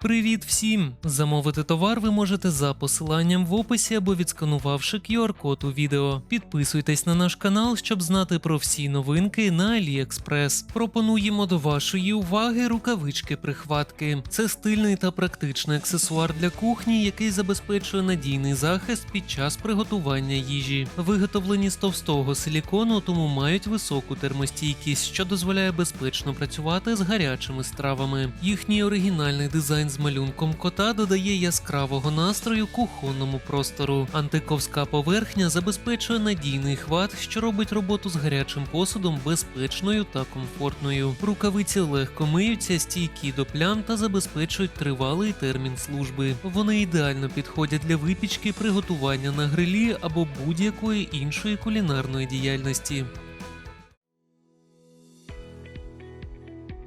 Привіт всім! Замовити товар ви можете за посиланням в описі або відсканувавши QR-код у відео. Підписуйтесь на наш канал, щоб знати про всі новинки на AliExpress. Пропонуємо до вашої уваги рукавички-прихватки. Це стильний та практичний аксесуар для кухні, який забезпечує надійний захист під час приготування їжі. Виготовлені з товстого силікону, тому мають високу термостійкість, що дозволяє безпечно працювати з гарячими стравами. Їхній оригінальний дизайн з малюнком кота додає яскравого настрою кухонному простору. Антиковська поверхня забезпечує надійний хват, що робить роботу з гарячим посудом безпечною та комфортною. Рукавиці легко миються, стійкі до плям та забезпечують тривалий термін служби. Вони ідеально підходять для випічки, приготування на грилі або будь-якої іншої кулінарної діяльності.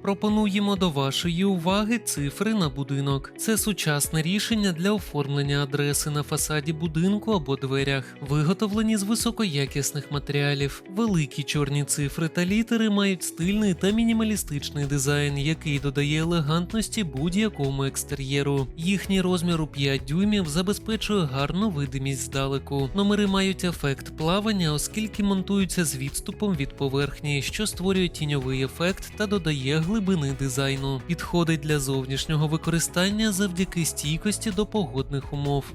Пропонуємо до вашої уваги цифри на будинок. Це сучасне рішення для оформлення адреси на фасаді будинку або дверях, виготовлені з високоякісних матеріалів. Великі чорні цифри та літери мають стильний та мінімалістичний дизайн, який додає елегантності будь-якому екстер'єру. Їхній розмір у 5 дюймів забезпечує гарну видимість здалеку. Номери мають ефект плавання, оскільки монтуються з відступом від поверхні, що створює тіньовий ефект та додає глибини дизайну. Підходить для зовнішнього використання завдяки стійкості до погодних умов.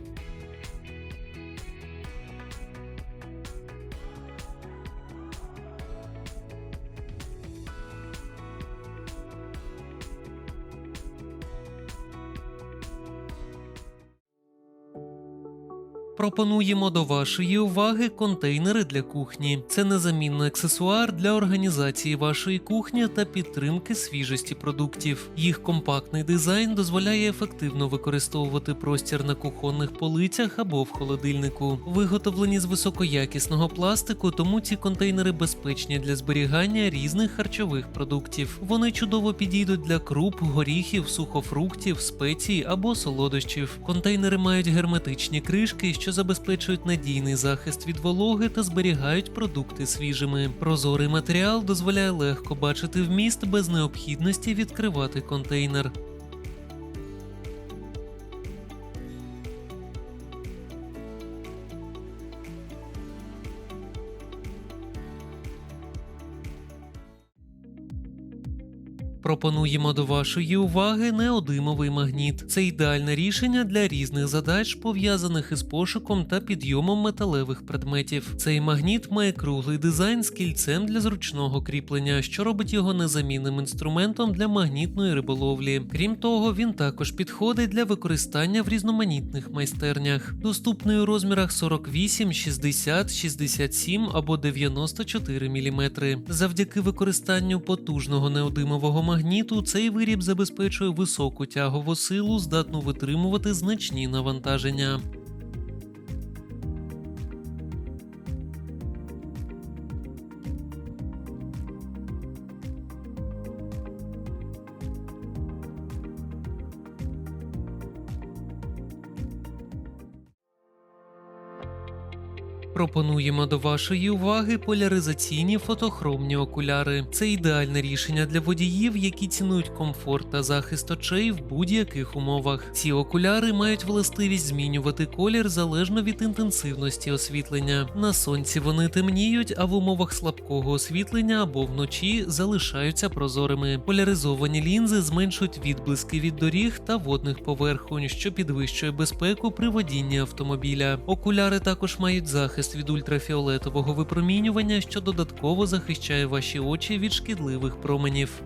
Пропонуємо до вашої уваги контейнери для кухні. Це незамінний аксесуар для організації вашої кухні та підтримки свіжості продуктів. Їх компактний дизайн дозволяє ефективно використовувати простір на кухонних полицях або в холодильнику. Виготовлені з високоякісного пластику, тому ці контейнери безпечні для зберігання різних харчових продуктів. Вони чудово підійдуть для круп, горіхів, сухофруктів, спецій або солодощів. Контейнери мають герметичні кришки, що забезпечують надійний захист від вологи та зберігають продукти свіжими. Прозорий матеріал дозволяє легко бачити вміст без необхідності відкривати контейнер. Пропонуємо до вашої уваги неодимовий магніт. Це ідеальне рішення для різних задач, пов'язаних із пошуком та підйомом металевих предметів. Цей магніт має круглий дизайн з кільцем для зручного кріплення, що робить його незамінним інструментом для магнітної риболовлі. Крім того, він також підходить для використання в різноманітних майстернях. Доступний у розмірах 48, 60, 67 або 94 мм. Завдяки використанню потужного неодимового магніту цей виріб забезпечує високу тягову силу, здатну витримувати значні навантаження. Пропонуємо до вашої уваги поляризаційні фотохромні окуляри. Це ідеальне рішення для водіїв, які цінують комфорт та захист очей в будь-яких умовах. Ці окуляри мають властивість змінювати колір залежно від інтенсивності освітлення. На сонці вони темніють, а в умовах слабкого освітлення або вночі залишаються прозорими. Поляризовані лінзи зменшують відблиски від доріг та водних поверхонь, що підвищує безпеку при водінні автомобіля. Окуляри також мають захист від ультрафіолетового випромінювання, що додатково захищає ваші очі від шкідливих променів.